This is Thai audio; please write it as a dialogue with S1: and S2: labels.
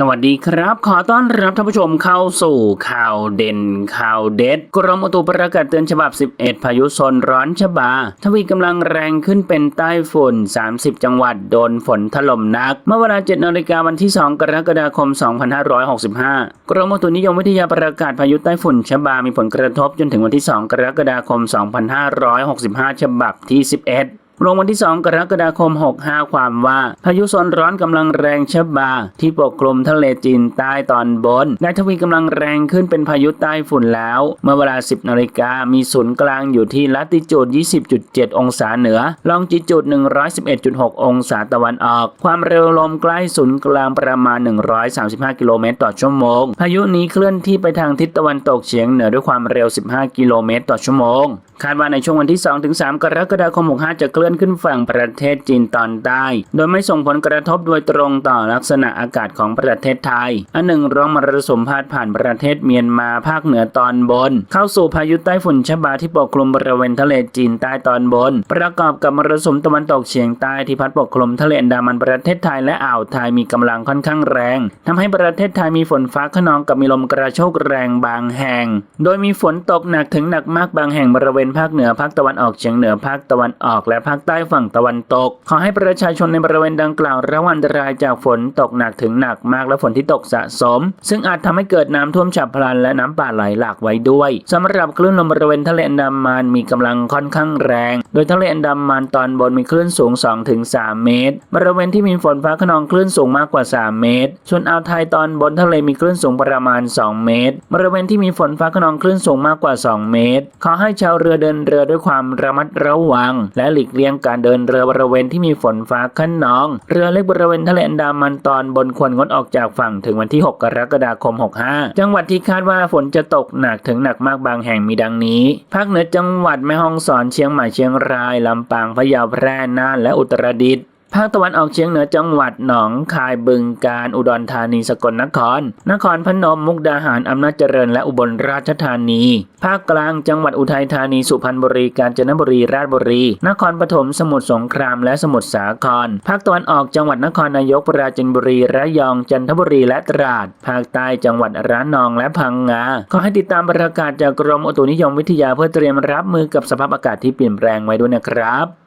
S1: สวัสดีครับ ขอต้อนรับท่านผู้ชมเข้าสู่ข่าวเด่นข่าวเด็ด กรมอุตุประกาศเตือนฉบับ 11 พายุโซนร้อนฉบา ทวีกำลังแรงขึ้นเป็นใต้ฝุ่น 30 จังหวัดโดนฝนถล่มหนัก เมื่อเวลา 7นาฬิกาวันที่ 2 กรกฎาคม 2565 กรมอุตุนิยมวิทยาประกาศพายุใต้ฝุ่นฉบา มีผลกระทบจนถึงวันที่ 2 กรกฎาคม 2565 ฉบับที่ 11 ลงวันที่ 2 กรกฎาคม 65 ความว่า พายุโซนร้อนกำลังแรงชบา ที่ปกคลุมทะเลจีนใต้ตอนบนได้ทวีกำลังแรงขึ้นเป็นพายุใต้ฝุ่นแล้ว เมื่อเวลา 10 นาฬิกา มีศูนย์กลางอยู่ที่ลัติจูด 20.7 องศาเหนือ ลองจิจูด 111.6 องศาตะวันออก ความเร็วลมใกล้ศูนย์กลางประมาณ 135 กิโลเมตรต่อชั่วโมง พายุนี้เคลื่อนที่ไปทางทิศตะวันตกเฉียงเหนือด้วยความเร็ว 15 กิโลเมตรต่อชั่วโมง คาดว่าในช่วงวันที่ 2-3 กรกฎาคม 65 จะเคลื่อนขึ้นฝั่งประเทศจีนตอนใต้ โดยไม่ส่งผลกระทบโดยตรงต่อลักษณะอากาศของประเทศไทย อันหนึ่งร่องมรสุมพาดผ่านประเทศเมียนมาภาคเหนือตอนบน เข้าสู่พายุใต้ฝุ่นชบาที่ปกคลุมบริเวณทะเลจีนใต้ตอนบน ประกอบกับมรสุมตะวันตกเฉียงใต้ที่พัดปกคลุมทะเลอันดามันประเทศไทยและอ่าวไทยมีกำลังค่อนข้างแรงทำให้ประเทศไทยมีฝนฟ้าขนองกับมีลมกระโชกแรงบางแห่ง โดยมีฝนตกหนักถึงหนักมากบางแห่งบริเวณภาคเหนือภาคตะวันออกเฉียงเหนือภาคตะวันออกและภาคใต้ฝั่งตะวันตก ขอให้ประชาชนในบริเวณดังกล่าวระวังอันตรายจากฝนตกหนักถึงหนักมากและฝนที่ตกสะสม ซึ่งอาจทำให้เกิดน้ำท่วมฉับพลันและน้ำป่าไหลหลากไว้ด้วยสำหรับคลื่นลมบริเวณทะเลอันดามันมีกำลังค่อนข้างแรง โดยทะเลอันดามันตอนบนมีคลื่นสูง 2-3 เมตร บริเวณที่มีฝนฟ้าขนองคลื่นสูงมากกว่า 3 เมตร ส่วนอ่าวไทยตอนบนทะเลมีคลื่นสูงประมาณ 2 เมตร บริเวณที่มีฝนฟ้าขนองคลื่นสูงมากกว่า 2 เมตร ขอให้ชาวเรือเดินเรือด้วยความระมัดระวัง และหลีกเลี่ยงลี่ยงการเดินเรือบริเวณที่มีฝนฟ้าขนอง เรือเล็กบริเวณทะเลอันดามันตอนบนควรงดออกจากฝั่งถึงวันที่ 6 กรกฎาคม 65 จังหวัดที่คาดว่าฝนจะตกหนักถึงหนักมากบางแห่งมีดังนี้ ภาคเหนือจังหวัดแม่ฮ่องสอนเชียงใหม่เชียงรายลำปางพะเยาแพร่น่านและอุตรดิตถ์ ภาคตะวันออกเฉียงเหนือจังหวัดหนองคายบึงกาฬอุดรธานีสกลนคร นครพนมมุกดาหารอำนาจเจริญและอุบลราชธานี ภาคกลางจังหวัดอุทัยธานีสุพรรณบุรีกาญจนบุรีราชบุรี นครปฐมสมุทรสงครามและสมุทรสาคร ภาคตะวันออกจังหวัดนครนายกปราจีนบุรีระยองจันทบุรีและตราด ภาคใต้จังหวัดระนองและพังงาขอให้ติดตามประกาศจากกรมอุตุนิยมวิทยาเพื่อเตรียมรับมือกับสภาพอากาศที่เปลี่ยนแปลงไว้ด้วยนะครับ